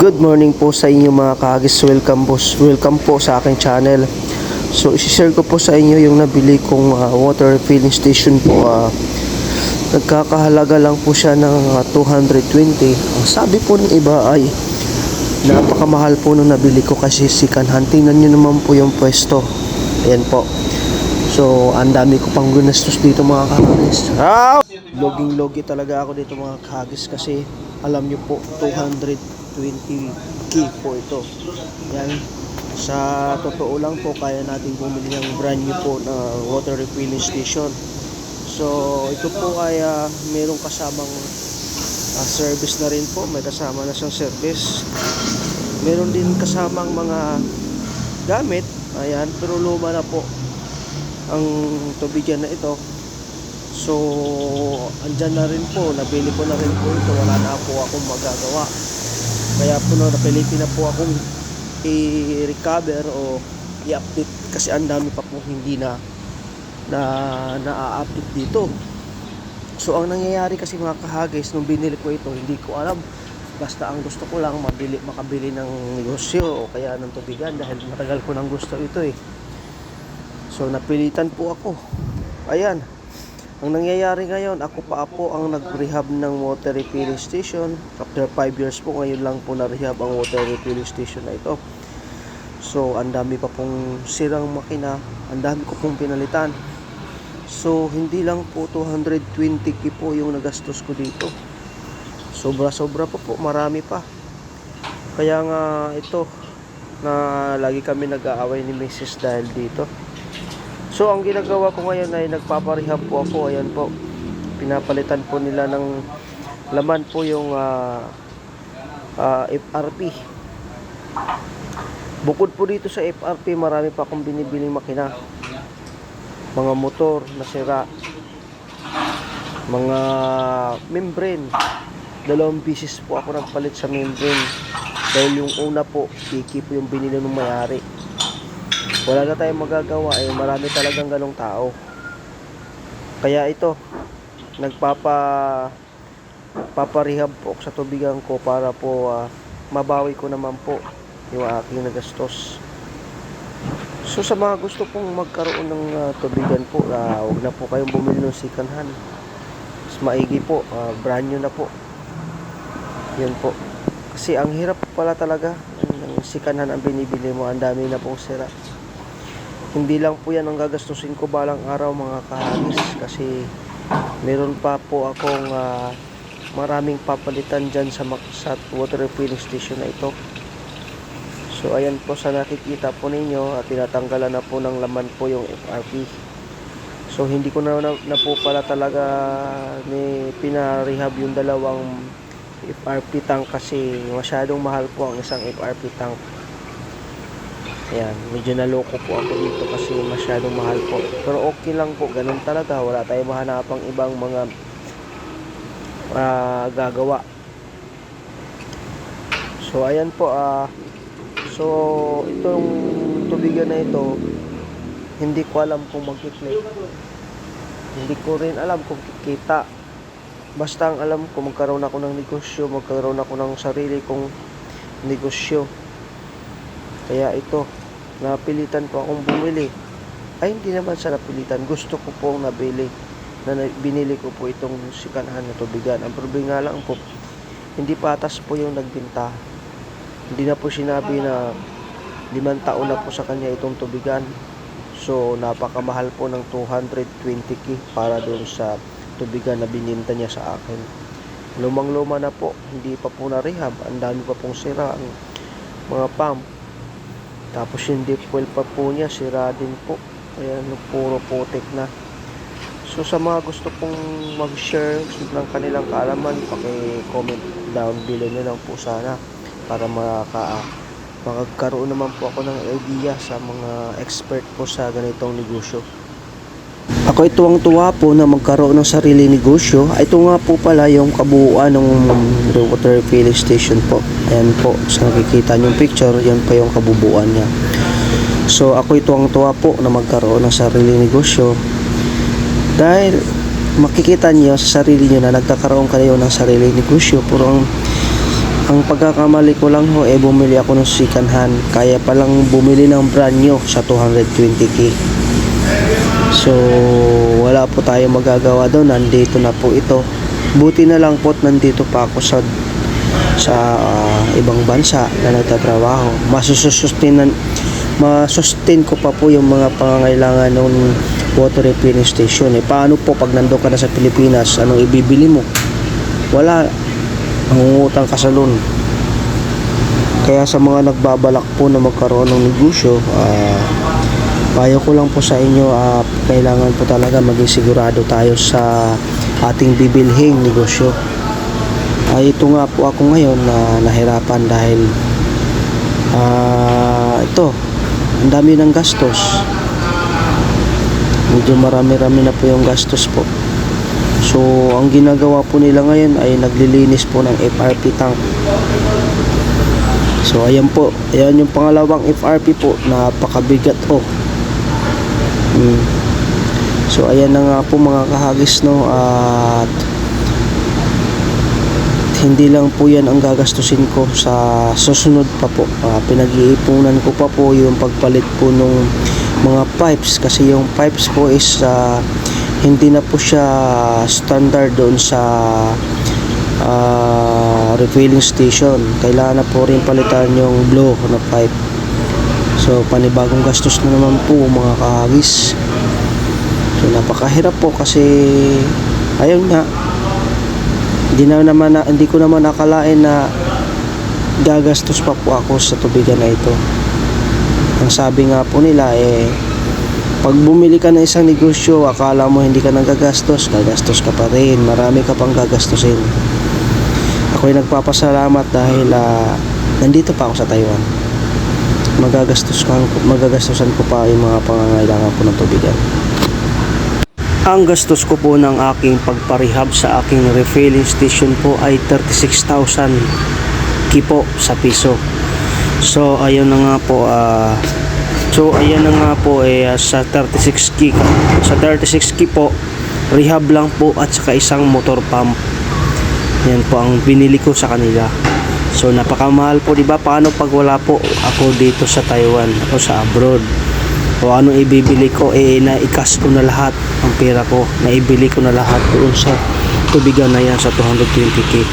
Good morning po sa inyo mga kaagis. Welcome po, welcome po sa aking channel. So, isi-share ko po sa inyo yung nabili kong ah, water filling station po. ah. nagkakahalaga lang po siya ng ah, 220. Ang sabi po ng iba ay napakamahal po nung nabili ko kasi sikanhan. Tingnan nyo naman po yung pwesto. Ayan po. So, ang dami ko pang ginastos dito mga kahagis. Loging-logi talaga ako dito mga kahagis kasi alam nyo po, 220k po ito. Yan. Sa totoo lang po, kaya natin bumili ng brand new po na water refilling station. So, ito po ay ah, merong kasamang ah, service na rin po. May kasama na siyang service. Meron din kasamang mga gamit. Ayan, pero luma na po ang tubigan na ito. So, andyan na rin po, nabili ko na rin po ito, wala na po akong magagawa. Kaya po na napilitin na po akong i-recover o i-update kasi ang dami pa po hindi na na na-update dito. So, ang nangyayari kasi mga kahagis, nung binili ko ito, hindi ko alam. Basta ang gusto ko lang mabili, makabili ng negosyo o kaya ng tubigan dahil matagal ko nang gusto ito eh. So napilitan po ako. Ayan. Ang nangyayari ngayon, ako pa po ang nag-rehab ng water refilling station. After 5 years po, ngayon lang po na-rehab ang water refilling station na ito. So, ang dami pa pong sirang makina. Ang dami ko pong pinalitan. So, hindi lang po 220k po yung nagastos ko dito. Sobra-sobra pa po. Marami pa. Kaya nga ito, na lagi kami nag-aaway ni Mrs. dahil dito. So, ang ginagawa ko ngayon ay nagpaparehab po ako. Ayan po. Pinapalitan po nila ng laman po yung ah, ah, FRP. Bukod po dito sa FRP, marami pa akong binibiling makina. Mga motor na sira. Mga membrane. Dalawang pieces po ako nagpalit sa membrane. Dahil yung una po, piki po yung binili ng mayari wala na tayong magagawa eh. Marami talagang ganong tao. Kaya ito nagpapa paparehab po sa tubigan ko para po ah, mabawi ko naman po yung aking nagastos. So sa mga gusto pong magkaroon ng ah, tubigan po ah, huwag na po kayong bumili ng second hand. Mas maigi po ah, brand new na po. Yun po. Kasi ang hirap pala talaga. Ng second hand ang binibili mo ang dami na pong sira hindi lang po yan ang gagastusin ko balang araw mga kahagis kasi meron pa po akong ah, maraming papalitan dyan sa, mak- sa water refilling station na ito. So ayan po sa nakikita po ninyo at tinatanggalan na po ng laman po yung FRP so hindi ko na, na, na po pala talaga ni pinarehab yung dalawang FRP tank kasi masyadong mahal po ang isang FRP tank Ayan, medyo naloko po ako dito kasi masyadong mahal po. Pero okay lang po, ganun talaga. Wala tayong mahanapang ibang mga ah, gagawa. So, ayan po. ah so, itong tubigan na ito, hindi ko alam kung magkiklik. Hindi ko rin alam kung kikita. Basta ang alam ko, magkaroon ako ng negosyo, magkaroon ako ng sarili kong negosyo. Kaya ito, napilitan po akong bumili. Ay, hindi naman sa napilitan. Gusto ko pong nabili. Na na- binili ko po itong sikanahan na tubigan. Ang problema lang po, hindi patas po yung nagbinta. Hindi na po sinabi na limang taon na po sa kanya itong tubigan. So, napakamahal po ng 220k para doon sa tubigan na bininta niya sa akin. Lumang-luma na po, hindi pa po na-rehab. Ang dami pa pong sira ang mga pump. Tapos yung deep well pa po niya, sira din po. Kaya ano, puro putik na. So sa mga gusto pong mag-share ng kanilang kaalaman, paki-comment down below na lang po sana para maka makagkaroon naman po ako ng idea sa mga expert po sa ganitong negosyo. Ako ituwang tuwa po na magkaroon ng sarili negosyo. Ito nga po pala yung kabuuan ng water filling station po. Ayan po, sa nakikita nyo yung picture, yan pa yung kabubuan niya. So ako ituwang tuwa po na magkaroon ng sarili negosyo. Dahil makikita niyo sa sarili niyo na nagkakaroon kayo ng sarili negosyo. Pero ang Ang pagkakamali ko lang ho, eh bumili ako ng second hand. Kaya palang bumili ng brand new sa 220k. So, wala po tayo magagawa doon. Nandito na po ito. Buti na lang po nandito pa ako sa sa ah, ibang bansa na nagtatrabaho. Masusustain masustain ko pa po yung mga pangangailangan ng water refilling station. Eh, paano po pag nandun ka na sa Pilipinas, anong ibibili mo? Wala. Mangungutang ka sa loan. Kaya sa mga nagbabalak po na magkaroon ng negosyo, ah, payo ko lang po sa inyo, ah, kailangan po talaga maging sigurado tayo sa ating bibilhing negosyo. Ay ito nga po ako ngayon na nahirapan dahil ah, ito, ang dami ng gastos. Medyo marami-rami na po yung gastos po. So, ang ginagawa po nila ngayon ay naglilinis po ng FRP tank. So, ayan po. Ayan yung pangalawang FRP po. Napakabigat po. Hmm. So, ayan na nga po mga kahagis, no. At hindi lang po yan ang gagastusin ko sa susunod pa po. Ah, pinag-iipunan ko pa po yung pagpalit po nung mga pipes kasi yung pipes po is ah, hindi na po siya standard doon sa ah, refilling station. Kailangan na po rin palitan yung blow na pipe. So panibagong gastos na naman po mga kahagis. So napakahirap po kasi ayun nga hindi na naman na, hindi ko naman akalain na gagastos pa po ako sa tubigan na ito. Ang sabi nga po nila eh pag bumili ka ng isang negosyo, akala mo hindi ka nagagastos, gagastos ka pa rin. Marami ka pang gagastusin. Ako'y nagpapasalamat dahil ah, nandito pa ako sa Taiwan. Magagastos ko, magagastusan ko pa yung mga pangangailangan ko ng tubigan. Ang gastos ko po ng aking pagparehab sa aking refilling station po ay 36,000 kipo sa piso. So ayun na nga po ah, So ayan na nga po eh ah, sa 36 ki sa 36 ki po rehab lang po at saka isang motor pump. Yan po ang binili ko sa kanila. So napakamahal po 'di ba? Paano pag wala po ako dito sa Taiwan o sa abroad? O anong ibibili ko eh naikas ko na lahat ang pera ko. Naibili ko na lahat doon sa tubigan na yan sa 220k.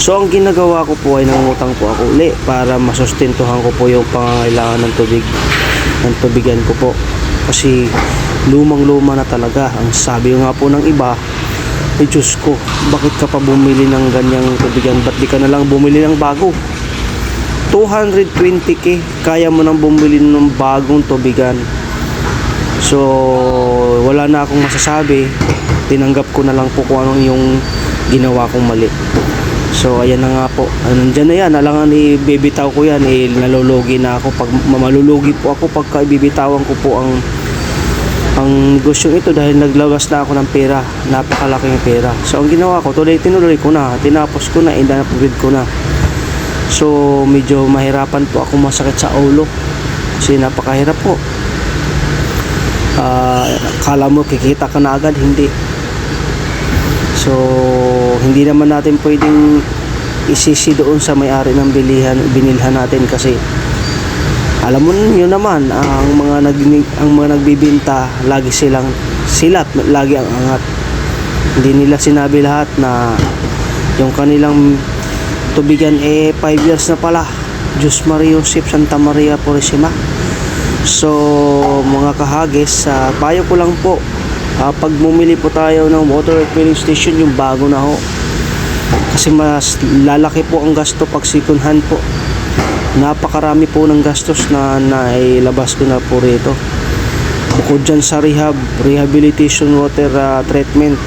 So ang ginagawa ko po ay nangungutang po ako uli para masustentuhan ko po yung pangangailangan ng tubig ng tubigan ko po. Kasi lumang luma na talaga. Ang sabi nga po ng iba, ay Diyos ko, bakit ka pa bumili ng ganyang tubigan? Ba't di ka na lang bumili ng bago? 220k, kaya mo nang bumili ng bagong tubigan. So, wala na akong masasabi. Tinanggap ko na lang po kung anong yung ginawa kong mali. So, ayan na nga po. Nandyan na yan. Alangan ibibitaw ko yan. Eh, nalulugi na ako. Pag malulugi po ako pagka ibibitawan ko po ang ang negosyo ito dahil naglagas na ako ng pera. Napakalaking pera. So, ang ginawa ko, tuloy tinuloy ko na. Tinapos ko na. Indanapagod ko na. So, medyo mahirapan po ako masakit sa ulo. Kasi napakahirap po. Ah, kala mo kikita ka na agad, hindi. So, hindi naman natin pwedeng isisi doon sa may-ari ng bilihan, binilhan natin kasi alam mo niyo naman ang mga nag ang mga nagbibenta lagi silang silat lagi ang angat. Hindi nila sinabi lahat na yung kanilang tubigan eh 5 years na pala. Diyos Maria Josep Santa Maria Purisima. So mga kahagis sa payo ko lang po ah, pag bumili po tayo ng water refilling station yung bago na ho. Kasi mas lalaki po ang gasto pag second hand po napakarami po ng gastos na nailabas ko na po rito. Bukod dyan sa rehab rehabilitation water ah, treatment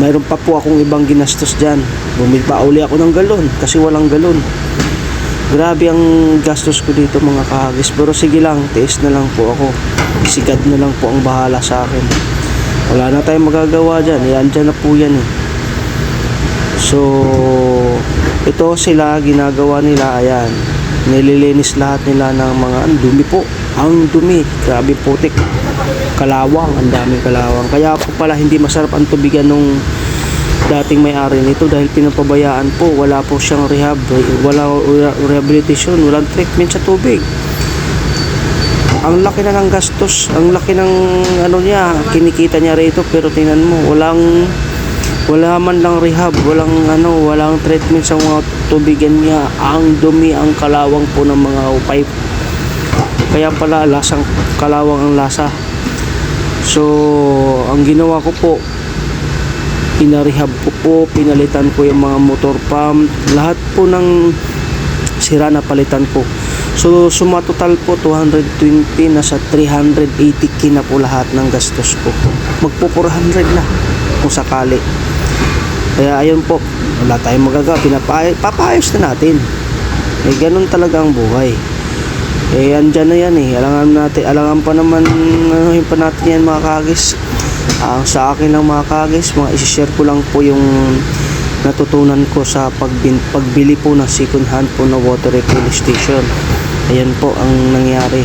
mayroon pa po akong ibang ginastos dyan. Bumili pa uli ako ng galon kasi walang galon. Grabe ang gastos ko dito mga kahagis. Pero sige lang tiis na lang po ako. Sigad na lang po ang bahala sa akin. Wala na tayong magagawa dyan. Yan dyan na po yan eh. So ito sila ginagawa nila ayan. Nililinis lahat nila ng mga ang dumi po. Ang dumi grabe putik. Kalawang ang daming kalawang. Kaya po pala hindi masarap ang tubigan nung dating may-ari nito dahil pinapabayaan po. Wala po siyang rehab wala rehabilitation walang treatment sa tubig. Ang laki na ng gastos ang laki ng ano niya kinikita niya rito pero tingnan mo walang wala man lang rehab walang ano walang treatment sa mga tubigan niya. Ang dumi ang kalawang po ng mga pipe kaya pala lasang kalawang ang lasa. So ang ginawa ko po pinarehab ko po pinalitan ko yung mga motor pump. Lahat po ng sira na palitan ko. So sumatotal po 220 nasa 380k na po lahat ng gastos ko. Magpo 400 na kung sakali kaya ayun po wala tayong magagawa. Papayos na natin. Eh ganun talaga ang buhay. Eh andyan na yan eh. Alangan natin alangan pa naman anuhin pa natin yan mga kagis. Ang sa akin lang mga kagis mga isishare ko lang po yung natutunan ko sa pagbin, pagbili po ng second hand po na water refill station. Ayan po ang nangyari.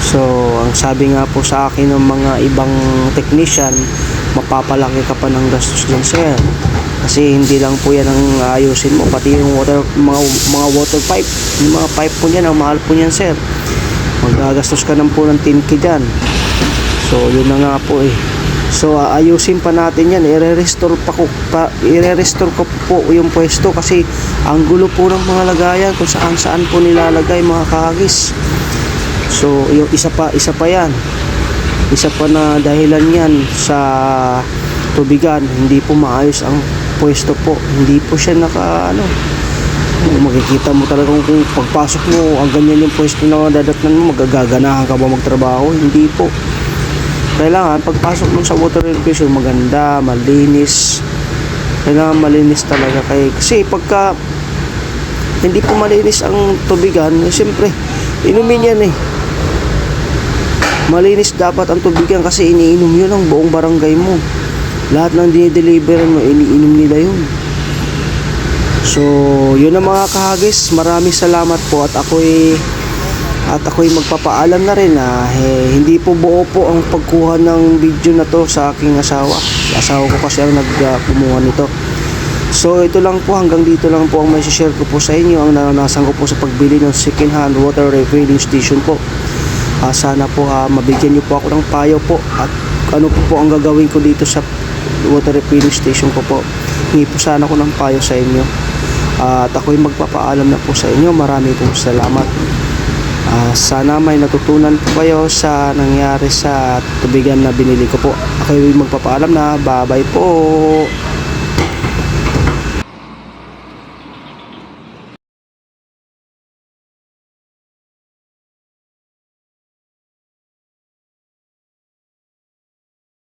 So ang sabi nga po sa akin ng mga ibang technician mapapalaki ka pa ng gastos dyan sir. Kasi hindi lang po yan ang ayusin mo pati yung water mga mga water pipe. Yung mga pipe po niyan ang mahal po niyan sir. Magagastos ka ng po ng 10k dyan. So yun na nga po eh. So ayusin pa natin yan. I-restore pa ko pa, i-restore ko po yung pwesto kasi ang gulo po ng mga lagayan kung saan saan po nilalagay mga kahagis. So yung isa pa isa pa yan isa pa na dahilan yan sa tubigan hindi po maayos ang pwesto po. Hindi po siya naka ano makikita mo talagang kung pagpasok mo ang ganyan yung pwesto na dadatnan mo magagaganahan ka ba magtrabaho? Hindi po. Kailangan pagpasok mo sa water irrigation maganda malinis. Kailangan malinis talaga kay kasi pagka hindi po malinis ang tubigan eh, siyempre inumin yan eh malinis dapat ang tubigan kasi iniinom yun ang buong barangay mo. Lahat ng dinideliveran mo iniinom nila yun. So yun ang mga kahagis. Maraming salamat po at ako'y at ako'y magpapaalam na rin na eh, hindi po buo po ang pagkuha ng video na to sa aking asawa. Asawa ko kasi ang nagkumuha nito. So ito lang po. Hanggang dito lang po ang may share ko po sa inyo. Ang naranasan ko po sa pagbili ng second hand water refilling station po. Ah, sana po ah, mabigyan niyo po ako ng payo po at ano po po ang gagawin ko dito sa water refilling station ko po. Hingi po sana ko ng payo sa inyo. Ah, at ako'y magpapaalam na po sa inyo. Marami po salamat. Ah, sana may natutunan po kayo sa nangyari sa tubigan na binili ko po. Ako'y magpapaalam na. Bye-bye po.